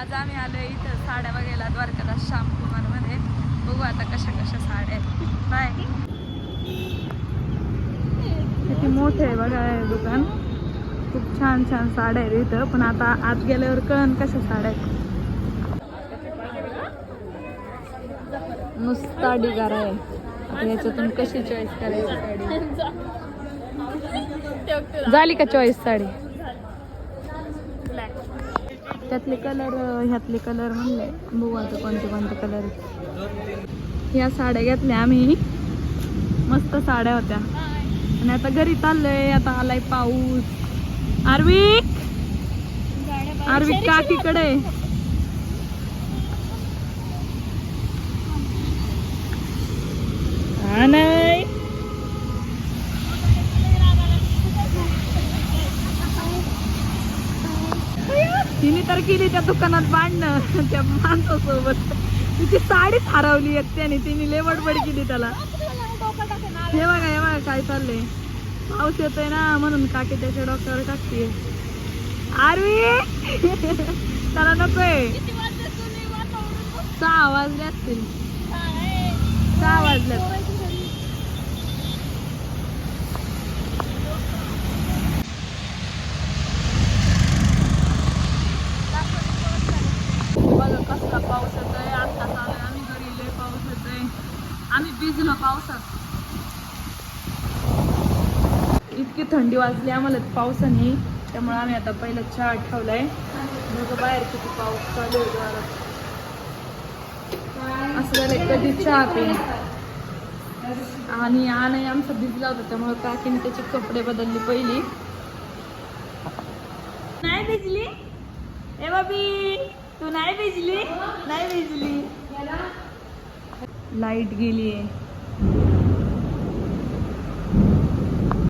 आज आम्ही आलो इथं साड्या बघायला द्वारकादास श्यामकुमारमध्ये बघू आता कशा कशा साड्या आहेत. बाय. किती मोठे आहे बघा हे दुकान. खूप छान छान साड्या आहेत इथं. पण आता आत गेल्यावर कळण कशा साड्या आहेत. नुसता डिगार आहे. आता याच्यातून कशी चॉईस करायची साडी? झाली का चॉईस साडी? त्यातले कलर ह्यातले कलर म्हणले. बघू आता कोणते कोणते कलर ह्या साड्या घेतल्या आम्ही. मस्त साड्या होत्या. आणि आता घरी चाललोय. आता आलाय पाऊस. आरविक आरविक काकीकडे. तिने तर केली त्या दुकानात भांडणं त्या माणसासोबत. तिची साडीच हरवली एक त्याने तिने लय बडबड केली त्याला. हे बघा हे बघा काय चाललंय. पाऊस येतोय ना म्हणून काकी त्याच्या डॉक्टर टाकते आरवी! त्याला नकोय सहा वाजले असतील. सहा वाजले बघा कसला पाऊस येतोय आता चालू आम्ही घरी लय पाऊस येतोय आम्ही भिजलो पावसात. इतकी थंडी वाजली आम्हाला पावसाने त्यामुळे आम्ही आता पहिला चहा ठेवलाय. बघा बाहेर किती पाऊस चालू असं झालं कधी चहा पे आणि आनही आमचा भिजला होता त्यामुळे काकीने त्याचे कपडे बदलले पहिली. नाही भिजली? ए बाबी तू नाही भिजली? नाही भिजली. लाइट गेली Thank you.